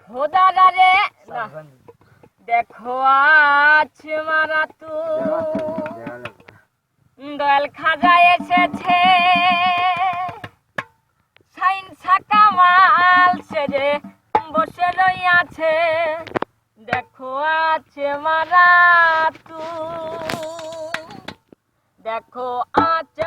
খোদারে রে দেখো মারা তু। দয়াল খাজা এসেছে। সাইন ছাকা মাল সেরে বসে রইয়াছে। দেখো আছে মারা তু। দেখো আছে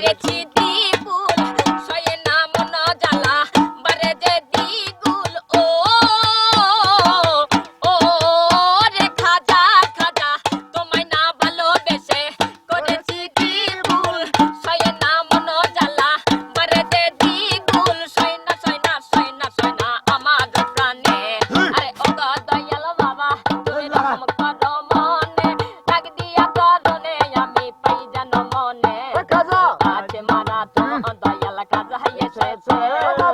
Get you. 了。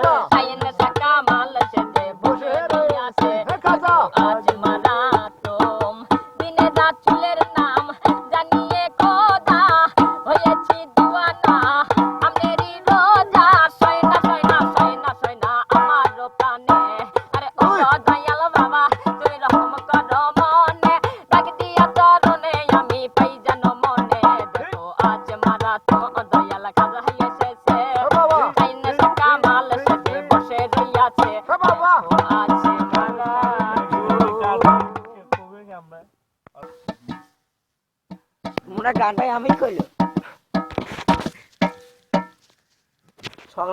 গানটাই আমি কইল সং